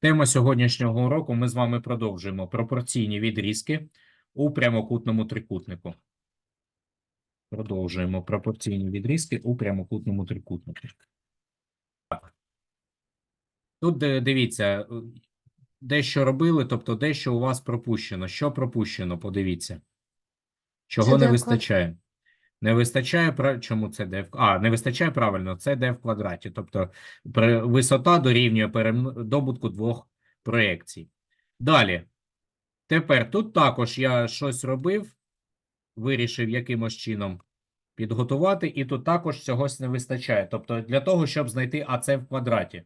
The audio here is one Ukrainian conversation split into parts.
Тема сьогоднішнього уроку ми з вами продовжуємо пропорційні відрізки у прямокутному трикутнику. Продовжуємо пропорційні відрізки у прямокутному трикутнику. Так. Тут дивіться, дещо робили, тобто дещо у вас пропущено. Що пропущено? Подивіться. Чого Це не в вистачає? Не вистачає чому це d в а, не вистачає правильно, це d в квадраті. Тобто висота дорівнює добутку двох проєкцій. Далі. Тепер тут також я щось робив, вирішив якимось чином підготувати, і тут також чогось не вистачає. Тобто для того, щоб знайти АЦ в квадраті.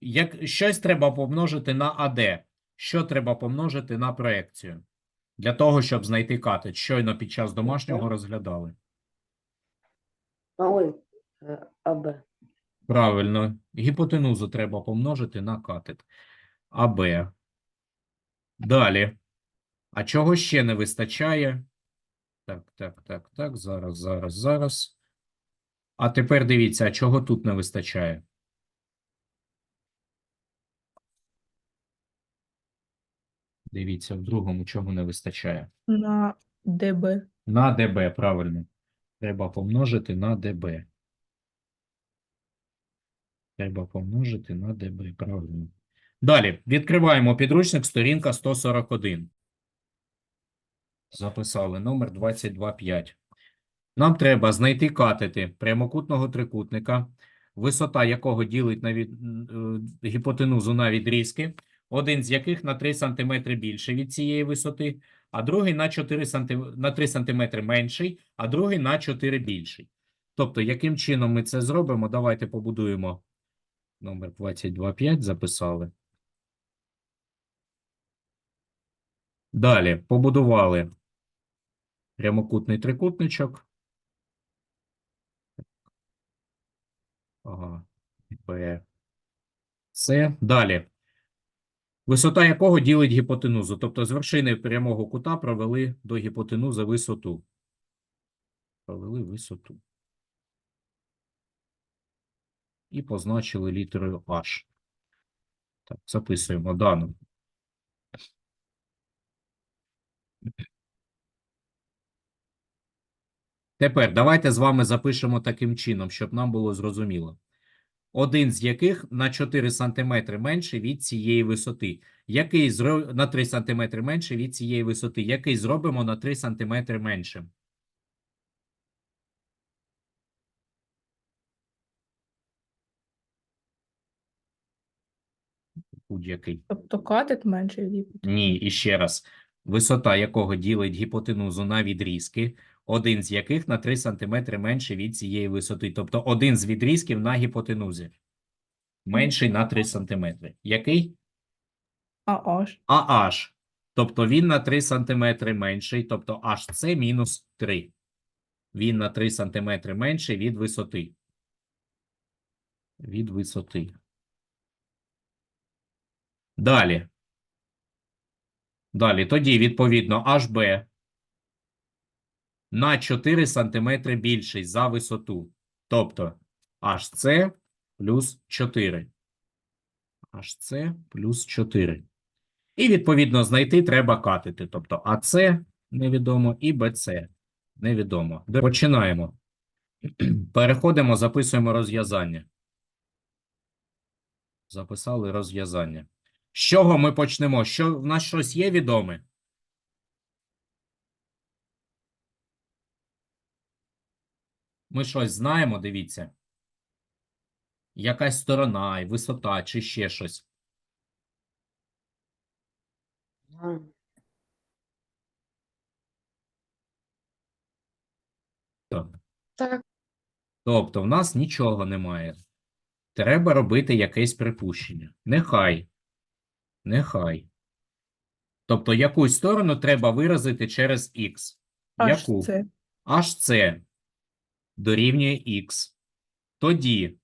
Як щось треба помножити на АД, що треба помножити на проекцію. Для того, щоб знайти катет. Щойно під час домашнього розглядали. А, ой, е, АБ. Правильно. Гіпотенузу треба помножити на катет. АБ. Далі. А чого ще не вистачає? Так, так, так, так. Зараз, зараз, зараз. А тепер дивіться, а чого тут не вистачає? Дивіться, в другому чого не вистачає. на ДБ. На ДБ, правильно. Треба помножити на ДБ. Треба помножити на ДБ, правильно. Далі, відкриваємо підручник, сторінка 141. Записали номер 225. Нам треба знайти катети прямокутного трикутника, висота якого ділить на від... е, гіпотенузу на відрізки, один з яких на 3 см більше від цієї висоти, а другий на 4 см, на 3 см менший, а другий на 4 більший. Тобто, яким чином ми це зробимо? Давайте побудуємо номер 225, записали. Далі побудували прямокутний трикутничок. Ага, Б, С. Далі. Висота якого ділить гіпотенузу. Тобто з вершини прямого кута провели до гіпотенузи висоту. Провели висоту. І позначили літерою H. Так, записуємо дану. Тепер давайте з вами запишемо таким чином, щоб нам було зрозуміло. Один з яких на 4 см менше від цієї висоти. Який зро... на 3 см менше від цієї висоти. Який зробимо на 3 см меншим. Будь-який. Тобто катет менший від гіпотенузи. Ні, і ще раз. Висота якого ділить гіпотенузу на відрізки, один з яких на 3 см менше від цієї висоти. Тобто один з відрізків на гіпотенузі. Менший на 3 см. Який? А аж. Тобто він на 3 см менший, тобто H це мінус 3. Він на 3 см менший від висоти. Від висоти. Далі. Далі. Тоді, відповідно, HB на 4 см більший за висоту. Тобто HC плюс 4. HC плюс 4. І, відповідно, знайти треба катети. Тобто АЦ невідомо і БЦ невідомо. Починаємо. Переходимо, записуємо розв'язання. Записали розв'язання. З чого ми почнемо? Що, в нас щось є відоме? Ми щось знаємо, дивіться. Якась сторона, і висота, чи ще щось. Так. Тобто в нас нічого немає. Треба робити якесь припущення. Нехай. Нехай. Тобто якусь сторону треба виразити через х. Аж Яку? це. Аж це дорівнює х. Тоді.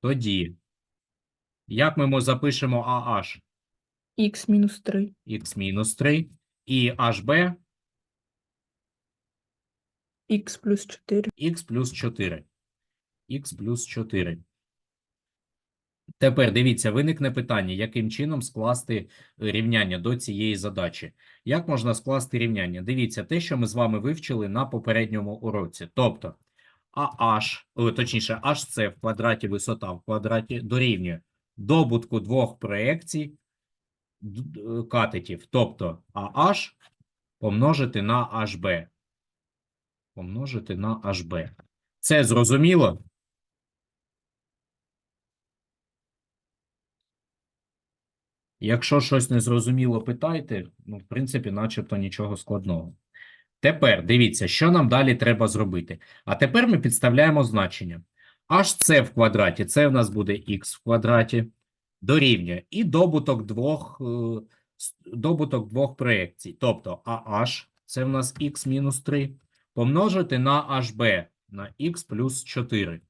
Тоді. Як ми запишемо AH? Х мінус 3. х мінус 3. І HB Х плюс 4. х плюс 4. х плюс 4. Тепер дивіться, виникне питання, яким чином скласти е, рівняння до цієї задачі. Як можна скласти рівняння? Дивіться, те, що ми з вами вивчили на попередньому уроці. Тобто, AH, точніше, HC в квадраті висота в квадраті дорівнює добутку двох проекцій д- катетів. Тобто, AH помножити на HB. Помножити на HB. Це зрозуміло? Якщо щось незрозуміло, питайте. Ну, в принципі, начебто нічого складного. Тепер дивіться, що нам далі треба зробити. А тепер ми підставляємо значення. HC в квадраті, це в нас буде х в квадраті, дорівнює і добуток двох, е, добуток двох проєкцій. Тобто AH, це в нас х мінус 3, помножити на HB, на х плюс 4.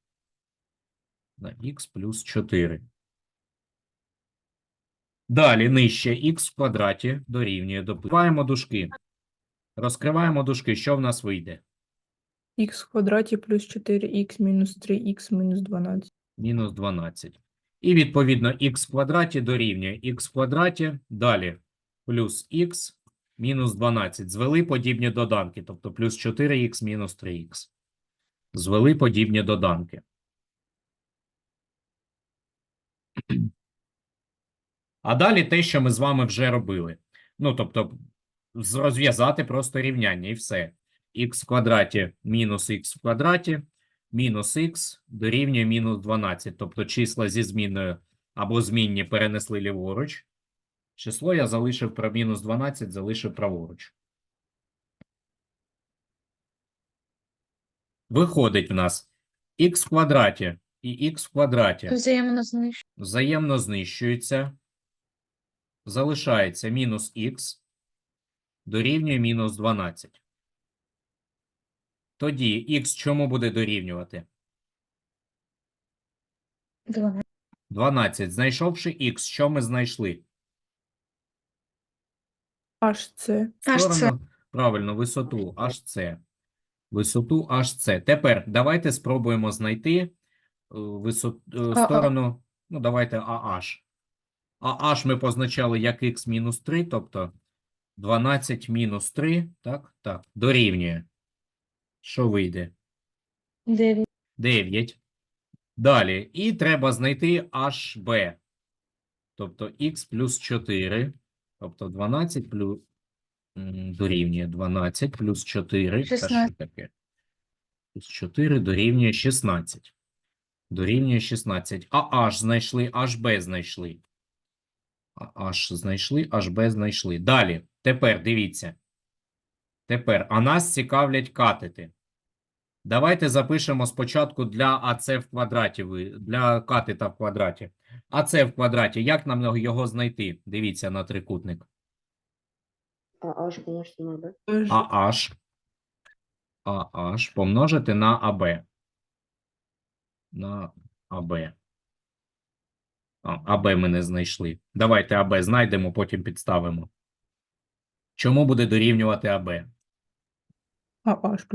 На х плюс 4. Далі нижче х в квадраті дорівнює. Допиваємо дужки. Розкриваємо дужки. Що в нас вийде? Х в квадраті плюс 4х мінус 3х мінус 12. Мінус 12. І відповідно х в квадраті дорівнює х в квадраті. Далі плюс х мінус 12. Звели подібні доданки. Тобто плюс 4х мінус 3х. Звели подібні доданки. А далі те, що ми з вами вже робили. Ну, тобто, розв'язати просто рівняння і все. х в квадраті мінус х в квадраті мінус х дорівнює мінус 12. Тобто числа зі змінною або змінні перенесли ліворуч. Число я залишив про мінус 12, залишив праворуч. Виходить в нас х в квадраті і х в квадраті Взаємно знищує. взаємно знищуються. Залишається мінус х дорівнює мінус 12. Тоді х чому буде дорівнювати? 12. 12. Знайшовши х, що ми знайшли? HC. Аж це. Сторону, правильно, висоту HC. Висоту HC. Тепер давайте спробуємо знайти е, висот, е, сторону, ну давайте AH. AH ми позначали як х мінус 3, тобто 12 мінус 3, так, так, дорівнює. Що вийде? 9. 9. Далі. І треба знайти HB. Тобто х плюс 4. Тобто 12 плюс дорівнює 12 плюс 4. Та що 16. таке? Плюс 4 дорівнює 16. Дорівнює 16. А H знайшли, HB знайшли. А H знайшли, HB знайшли. Далі. Тепер дивіться. Тепер, а нас цікавлять катети. Давайте запишемо спочатку для АЦ в квадраті, для катета в квадраті. АЦ в квадраті, як нам його- знайти? Дивіться на трикутник. Аж помножити на. Тож AH. AH помножити на АБ. На АБ. АБ ми не знайшли. Давайте АБ знайдемо, потім підставимо. Чому буде дорівнювати АБ? AH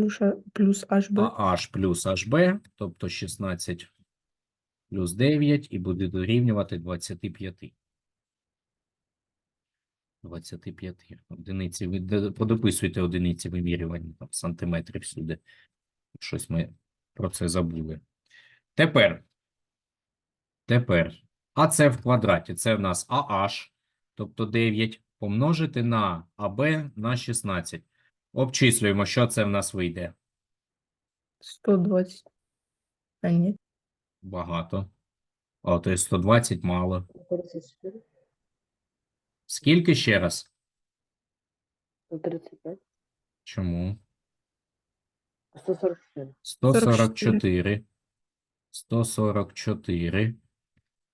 плюс, HB. AH плюс HB, тобто 16 плюс 9, і буде дорівнювати 25. 25. Одиниці. Ви подописуйте одиниці вимірювання, там, сантиметрів сюди. Щось ми про це забули. Тепер. Тепер. А це в квадраті. Це в нас AH, тобто 9, помножити на АБ на 16. Обчислюємо, що це в нас вийде. 120. А ні. Багато. О, то є 120 мало. 34, Скільки ще раз? 135, Чому? 144. 144. 144.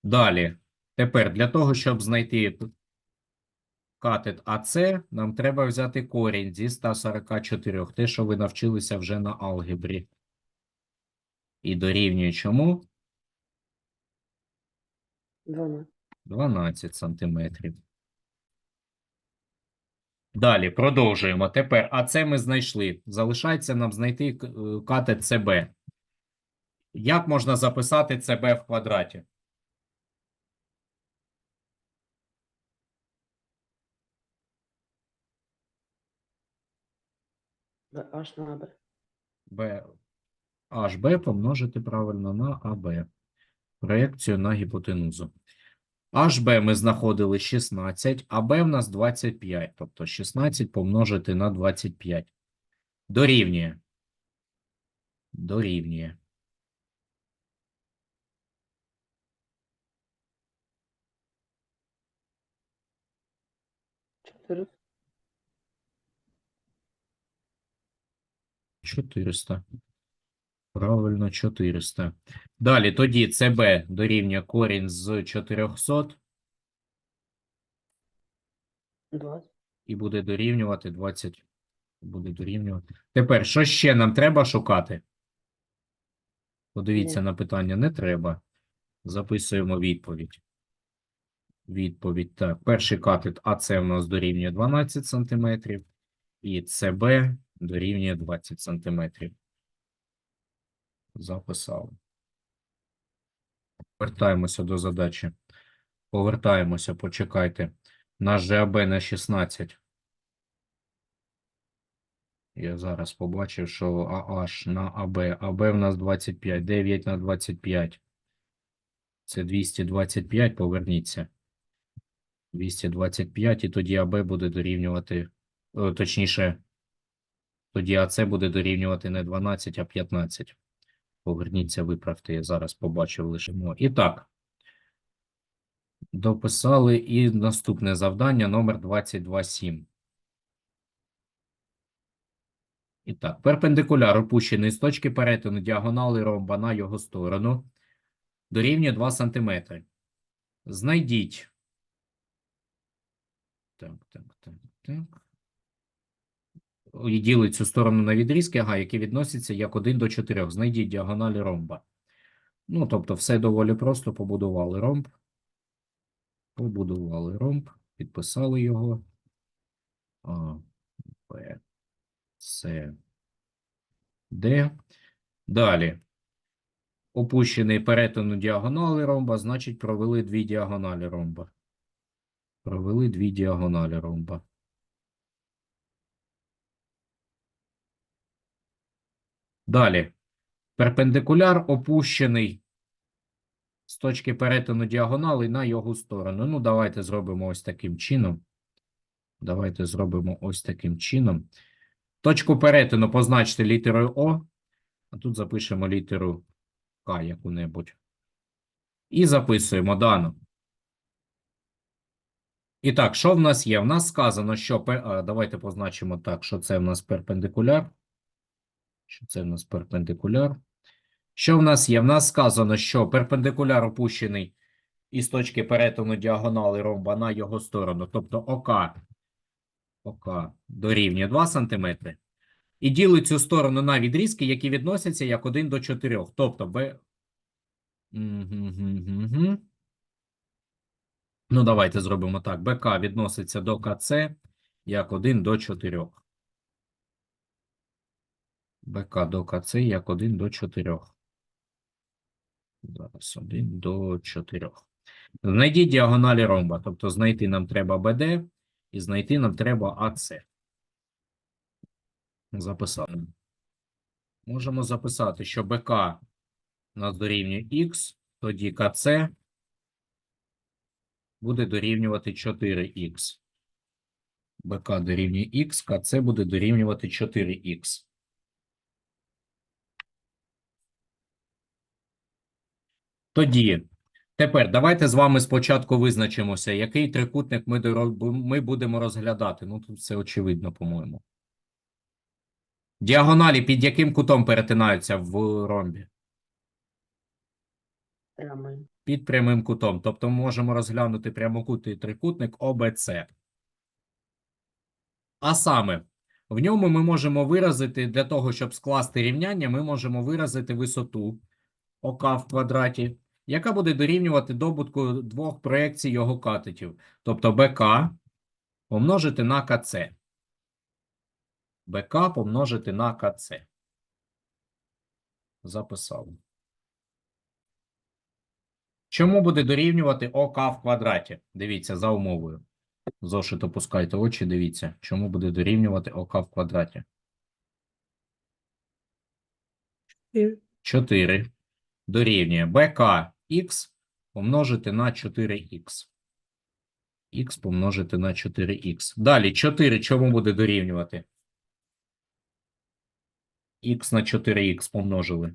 Далі. Тепер для того, щоб знайти катет АЦ, нам треба взяти корінь зі 144. Те, що ви навчилися вже на алгебрі. І дорівнює чому? 12. 12 сантиметрів. Далі продовжуємо. Тепер АЦ ми знайшли. Залишається нам знайти катет ЦБ. Як можна записати ЦБ в квадраті? BH на Б. Б, HB помножити правильно на АБ. Проєкцію на гіпотенузу. HB ми знаходили 16, АБ в нас 25. Тобто 16 помножити на 25. Дорівнює. Дорівнює. 400. Правильно, 400. Далі, тоді ЦБ дорівнює корінь з 400 Двадцять. і буде дорівнювати 20. Буде дорівнювати. Тепер, що ще нам треба шукати? Подивіться Ні. на питання. Не треба. Записуємо відповідь. Відповідь. Так, перший катет АЦ у нас дорівнює 12 см, і ЦБ дорівнює 20 см. Записали. Повертаємося до задачі. Повертаємося, почекайте. Наш ЖАБ на 16. Я зараз побачив, що АH на АБ. АБ в нас 25. 9 на 25. Це 225, поверніться. 225, і тоді АБ буде дорівнювати, точніше, тоді АЦ буде дорівнювати не 12, а 15. Поверніться, виправте, я зараз побачив лишимо. І так, дописали і наступне завдання номер 22.7. І так, перпендикуляр опущений з точки перетину діагонали ромба на його сторону дорівнює 2 см. Знайдіть. Так, так, так, так. І ділить цю сторону на відрізки, ага, які відносяться як 1 до 4. Знайдіть діагоналі ромба. Ну, тобто, все доволі просто. Побудували ромб. Побудували ромб, підписали його. А, Б, С, Д. Далі. Опущений перетину діагонали ромба, значить, провели дві діагоналі ромба. Провели дві діагоналі ромба. Далі. Перпендикуляр опущений з точки перетину діагонали на його сторону. Ну, давайте зробимо ось таким чином. Давайте зробимо ось таким чином. Точку перетину позначте літерою О, а тут запишемо літеру К яку-небудь. І записуємо дану. І так, що в нас є? В нас сказано, що давайте позначимо так, що це в нас перпендикуляр. Що це в нас перпендикуляр. Що в нас є? В нас сказано, що перпендикуляр опущений із точки перетину діагонали ромба на його сторону, тобто ОК, ОК дорівнює 2 см. І ділить цю сторону на відрізки, які відносяться як 1 до 4. Тобто Б. Ну, давайте зробимо так. БК відноситься до КЦ як 1 до 4. БК до КЦ як 1 до 4. Зараз 1 до 4. Знайдіть діагоналі ромба. Тобто знайти нам треба БД і знайти нам треба АЦ. Записали. Можемо записати, що БК нас дорівнює Х, тоді КЦ буде дорівнювати 4х. БК дорівнює Х, КЦ буде дорівнювати 4х. Тоді, тепер давайте з вами спочатку визначимося, який трикутник ми, ми будемо розглядати. Ну, тут все очевидно, по-моєму. Діагоналі під яким кутом перетинаються в ромбі? Прямий. Під прямим кутом. Тобто ми можемо розглянути прямокутний трикутник ОБЦ. А саме, в ньому ми можемо виразити, для того, щоб скласти рівняння, ми можемо виразити висоту ОК в квадраті, яка буде дорівнювати добутку двох проєкцій його катетів. Тобто БК помножити на КЦ. БК помножити на КЦ. Записали. Чому буде дорівнювати ОК в квадраті? Дивіться, за умовою. Зошит опускайте очі, дивіться. Чому буде дорівнювати ОК в квадраті? 4. 4 дорівнює БК х помножити на 4х. Х помножити на 4х. Далі 4 чому буде дорівнювати? Х на 4х помножили.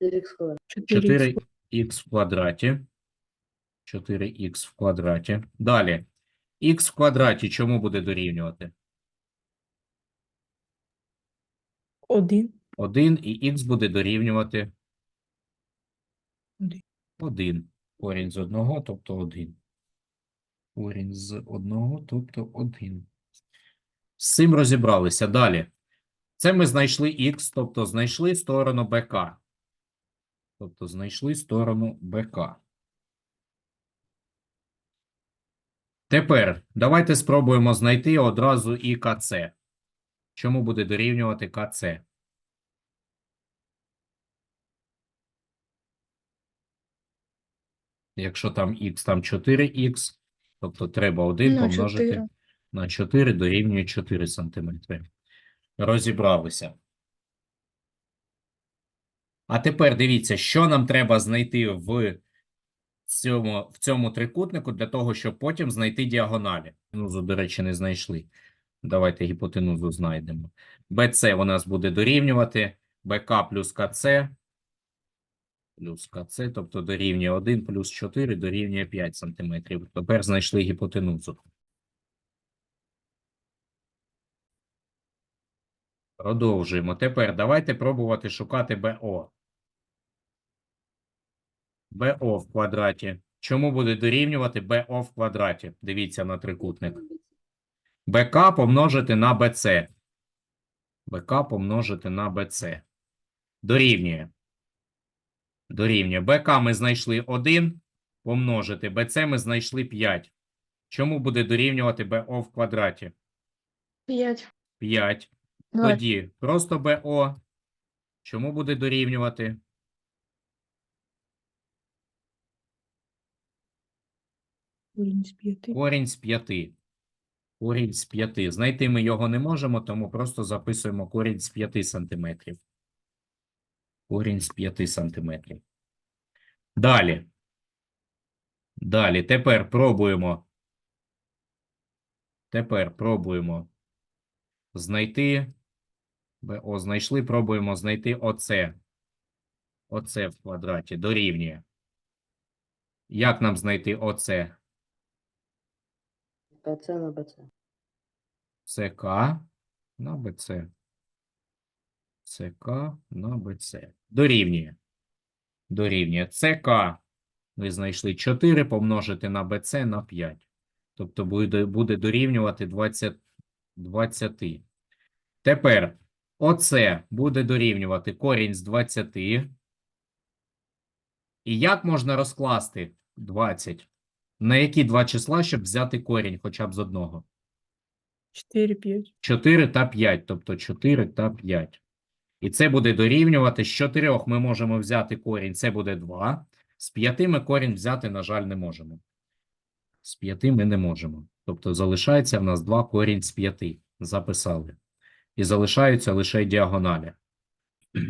4х квадрат. 4 4х в квадраті. 4х в квадраті. Далі. Х в квадраті чому буде дорівнювати? 1. 1 і х буде дорівнювати. 1. Корінь з 1, тобто 1. Корінь з 1, тобто 1. З цим розібралися. Далі. Це ми знайшли х, тобто знайшли сторону БК. Тобто знайшли сторону БК. Тепер давайте спробуємо знайти одразу і КЦ. Чому буде дорівнювати КЦ? Якщо там х, там 4х, тобто треба 1 На помножити 4. на 4 дорівнює 4 см. Розібралися. А тепер дивіться, що нам треба знайти в цьому, в цьому трикутнику для того, щоб потім знайти діагоналі. Ну, до речі, не знайшли. Давайте гіпотенузу знайдемо. BC у нас буде дорівнювати БК плюс КЦ плюс КЦ, тобто дорівнює 1 плюс 4 дорівнює 5 см. Тепер знайшли гіпотенузу. Продовжуємо. Тепер давайте пробувати шукати БО. БО в квадраті. Чому буде дорівнювати БО в квадраті? Дивіться на трикутник. БК помножити на БЦ. БК помножити на БЦ. Дорівнює. Дорівнює. БК ми знайшли 1, помножити. БЦ ми знайшли 5. Чому буде дорівнювати БО в квадраті? 5. 5. Давай. Тоді просто БО. Чому буде дорівнювати? Корінь з 5. Корінь з 5. Корінь з 5. Знайти ми його не можемо, тому просто записуємо корінь з 5 сантиметрів. Корінь з 5 сантиметрів. Далі. Далі. Тепер пробуємо. Тепер пробуємо знайти. БО знайшли, пробуємо знайти оце. Оце в квадраті дорівнює. Як нам знайти оце? ПЦ на БЦ. ЦК на БЦ. ЦК на БЦ. Дорівнює. Дорівнює. ЦК ви знайшли 4 помножити на БЦ на 5. Тобто буде, буде дорівнювати 20, 20. Тепер оце буде дорівнювати корінь з 20. І як можна розкласти 20? На які два числа, щоб взяти корінь хоча б з одного? 4, 5. 4 та 5, тобто 4 та 5. І це буде дорівнювати з 4 ми можемо взяти корінь, це буде 2. З 5 ми корінь взяти, на жаль, не можемо. З 5 ми не можемо. Тобто залишається в нас 2 корінь з 5. Записали. І залишаються лише діагоналі.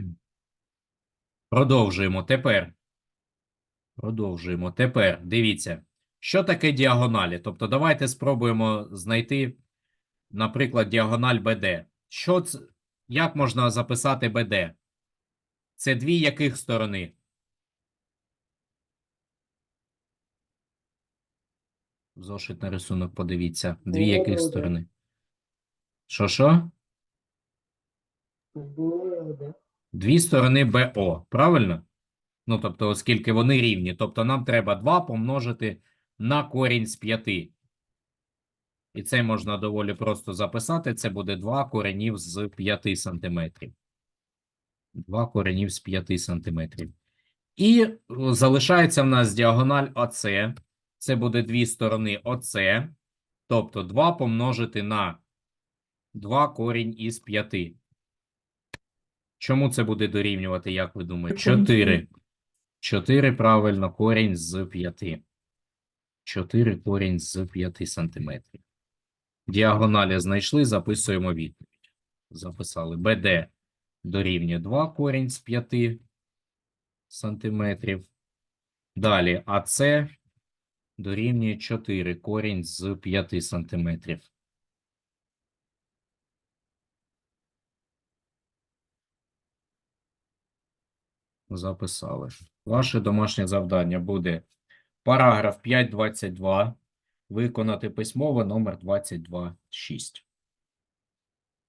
Продовжуємо тепер. Продовжуємо тепер. Дивіться, що таке діагоналі? Тобто давайте спробуємо знайти наприклад, діагональ БД. Що це, як можна записати БД? Це дві яких сторони? Зошит на рисунок подивіться. Дві яких сторони? Що що? Дві сторони БО, правильно? Ну, тобто, оскільки вони рівні, тобто нам треба 2 помножити на корінь з 5. І це можна доволі просто записати. Це буде 2 коренів з 5 сантиметрів. 2 коренів з 5 сантиметрів. І залишається в нас діагональ ОЦ. Це буде дві сторони ОЦ. Тобто 2 помножити на 2 корінь із 5. Чому це буде дорівнювати, як ви думаєте? 4. 4, правильно, корінь з 5. 4 корінь з 5 сантиметрів. Діагоналі знайшли, записуємо відповідь. Записали. БД дорівнює 2 корінь з 5 сантиметрів. Далі АЦ дорівнює 4 корінь з 5 сантиметрів. Записали. Ваше домашнє завдання буде параграф 5.22 виконати письмово номер 22.6.